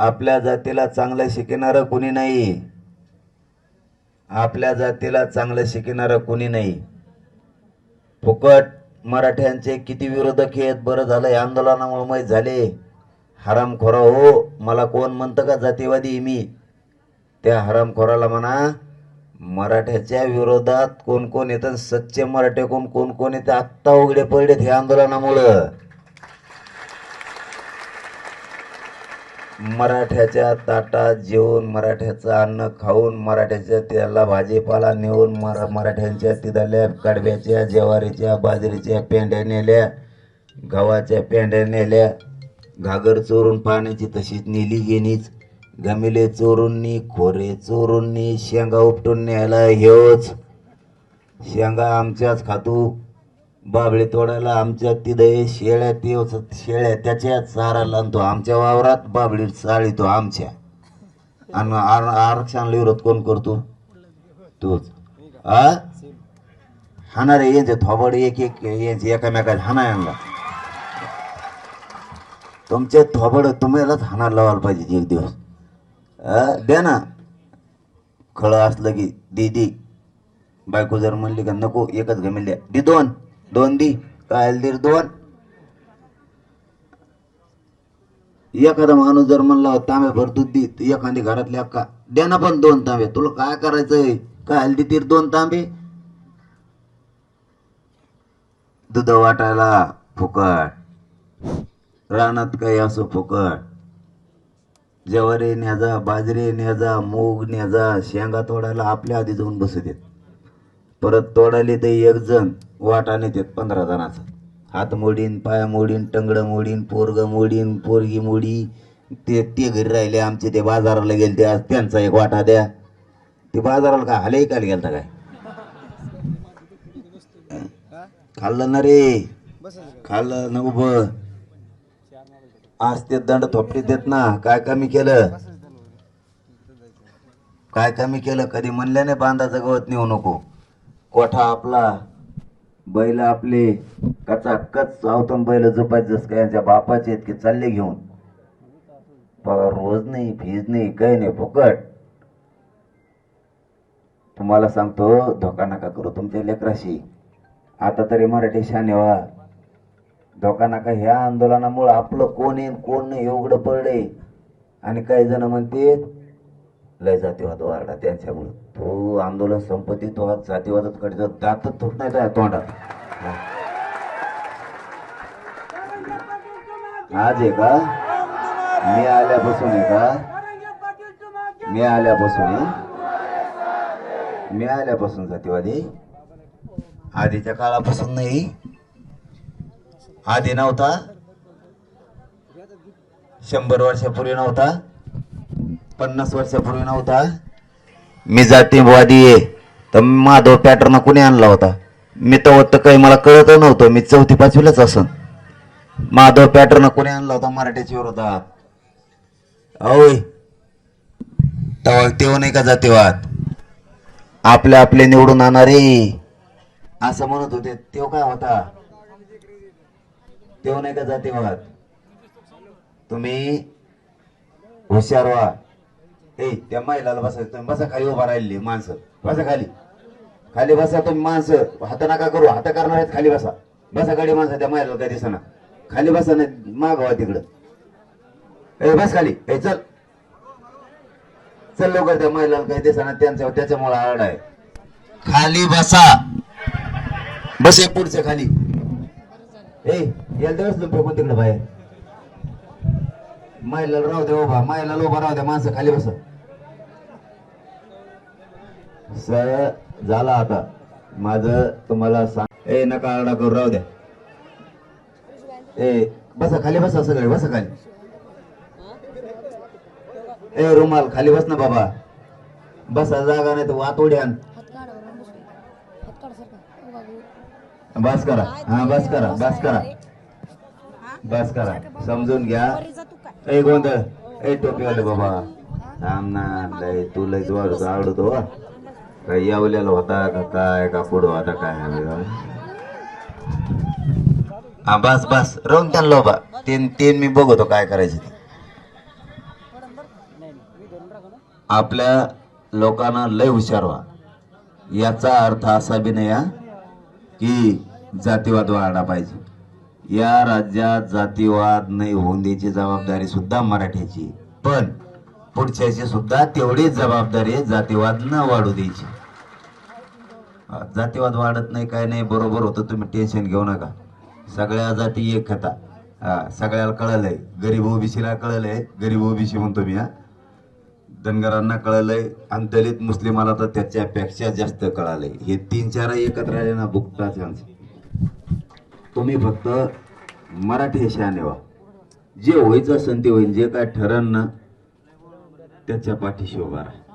आपल्या जातीला चांगलं शिकणारं कोणी नाही. आपल्या जातीला चांगलं शिकणारं कोणी नाही. फुकट मराठ्यांचे किती विरोधक आहेत बरं झालं या आंदोलनामुळे माहीत झाले. हरामखोरा हो मला कोण म्हणतं का जातीवादी मी? त्या हरामखोराला म्हणा मराठ्याच्या विरोधात कोण कोण येतं सच्चे मराठे कोण कोण कोण येतं आत्ता उघडे पडलेत हे आंदोलनामुळं. मराठ्याच्या ताटात जेवून मराठ्याचं अन्न खाऊन मराठ्याच्या त्याला भाजीपाला नेऊन मरा मराठ्यांच्या तिथल्या कडब्याच्या ज्वारीच्या बाजरीच्या पेंड्या नेल्या गव्हाच्या पेंड्या नेल्या. घागर चोरून पाण्याची तशीच नेली गेलीच. गमिले चोरूंनी खोरे चोरूंनी शेंगा उपटून न्यायला हेच शेंगा आमच्याच खातू. बाबळे तोडायला आमच्या तिथे शेळ्या ते शेळ्या त्याच्या चारा आणतो. आमच्या वावरात बाबळे चाळीतो आमच्या. आणि आर- आरक्षणाला विरोध कोण करतो? तोच. आ? हाणारे यांचे थोबड एक एक यांचे एकामेकाला हाना यांना तुमचे थोबड तुम्हालाच हाणायला लावायला पाहिजे एक दिवस. द्या ना. खळं असलं की दीदी बायको जर म्हणली का नको एकच घमेल द्या. दी दोन. दोन दी काय दीर दोन. एखादा माणूस जर म्हणला तांब्या भर दूध दी. तर एखादी घरातली अक्का द्या ना पण दोन तांबे. तुला काय करायचंय? काय दी तीर दोन तांबे? दूध वाटायला फुकट. रानात काही असो फुकट. जवारी न्याजा बाजरी न्याजा मूग न्याजा शेंगा तोडायला आपल्या आधी जाऊन बसू देत. परत तोडायला ते एक जण वाटाने देत पंधरा जणाचं. हात मोडीन पाय मोडीन टंगडं मोडीन पोरग मोडीन पोरगी मोडी. ते ते घरी राहिले आमचे ते बाजाराला गेले ते आज त्यांचा एक वाटा द्या. ते बाजाराला काय हाले काय गेलता काय? खाल्लं ना रे. खाल्लं ना उभं. आज ते दंड थोपटी देत ना काय कमी केलं? काय कमी केलं? कधी म्हणल्याने बांधाचं गवत नेऊ नको. कोठा आपला? बैल आपले. कचा कच चावतून बैल झोपायचं का यांच्या बापाचे आहेत की चालले घेऊन. पगार रोज नाही फीज नाही काही नाही फुकट. तुम्हाला सांगतो धोका नका करू तुमच्या लेकराशी. आता तरी मराठी शाने व्हा. धोका नका ह्या आंदोलनामुळं आपलं कोण येईन कोण नाही एवढं पडले आणि काही जण म्हणते लय जातीवाद वाढला त्यांच्यामुळं. तो आंदोलन संपत्ती तो आज जातीवादात कडे दातच तुट नाही तोंडात. आज आहे का? मी आल्यापासून आहे का? मी आल्यापासून मी आल्यापासून जातीवादी? आधीच्या काळापासून नाही. आधी नव्हता. शंभर वर्षापूर्वी नव्हता. पन्नास वर्षापूर्वी नव्हता. मी जातीवादी आहे. तर माधव पॅटर्न कुणी आणला होता? मी तर काही मला कळत नव्हतं. मी चौथी पाचवीलाच असन. माधव पॅटर्न कुणी आणला होता मराठीच्या विरोधात? होय तेव्हा तेव्हा नाही का जातीवाद? आपले आपले निवडून आणणारे. असं म्हणत होते. तेव्हा काय होता? तेव्हा नाही का जातीवाद? तुम्ही हुशार व्हा. ए त्या महिलाला बसायचं तुम्ही बसा खाली उभा राहिली माणसं. बसा खाली. खाली बसा तुम्ही माणसं. हात नका करू हात करणार आहेत खाली बसा. बसा गाडी माणसं त्या महिलाला काय दिसना. खाली बसा नाही मागवा तिकडं. ए बस खाली. ए चल. चल लवकर त्या महिलाला काही दिसना त्यांच्या त्याच्यामुळे आड आहे. खाली बसा. बस एक पुढच्या खाली. ए याला दिवस फेकून तिकडे बाहेर. मायला राहू दे उभा. महिलाला उभा राहू द्या माणसं खाली बसा. स झाला आता. माझं तुम्हाला सांग ए नका आरडा करू राहू द्या. ए बसा खाली बसा सगळे बसा खाली. ए रुमाल खाली बस ना बाबा. बसा जागा नाही तर वातोडी आण. बस करा. हा बस करा बस करा. बस करा. समजून घ्या. ए गोंधळ. ए टोपीवाले बाबा. थांब ना लय तू लय आवडतो आवडतो काय यावल्याला होता का काय का पुढं होता काय हा बस बस. राहून त्यांना बाबा तीन तीन मी बघतो काय करायचं ते. आपल्या लोकांना लय हुशार व्हा. याचा अर्थ असा बी नाही हा की जातीवाद वाढला पाहिजे. या राज्यात जातीवाद नाही होऊन द्यायची जबाबदारी सुद्धा मराठ्याची पण पुढच्याची सुद्धा तेवढीच जबाबदारी आहे जातीवाद न वाढू द्यायची. जातीवाद वाढत नाही काय नाही बरोबर होतं तुम्ही टेन्शन घेऊ नका. सगळ्या जाती एक खाता हा सगळ्याला कळलंय. गरीब ओबीसीला कळलंय. गरीब ओबीसी म्हणतो मी हा. धनगरांना कळलंय. आणि दलित मुस्लिमाला तर त्याच्यापेक्षा जास्त कळालंय. हे तीन चार एकत्र आले ना बुकटा चान्स तुम्ही फक्त मराठी शाने व्हा जे व्हायचं असेल ते होईल जे काय ठरण ना त्याच्या पाठीशी उभा राहा.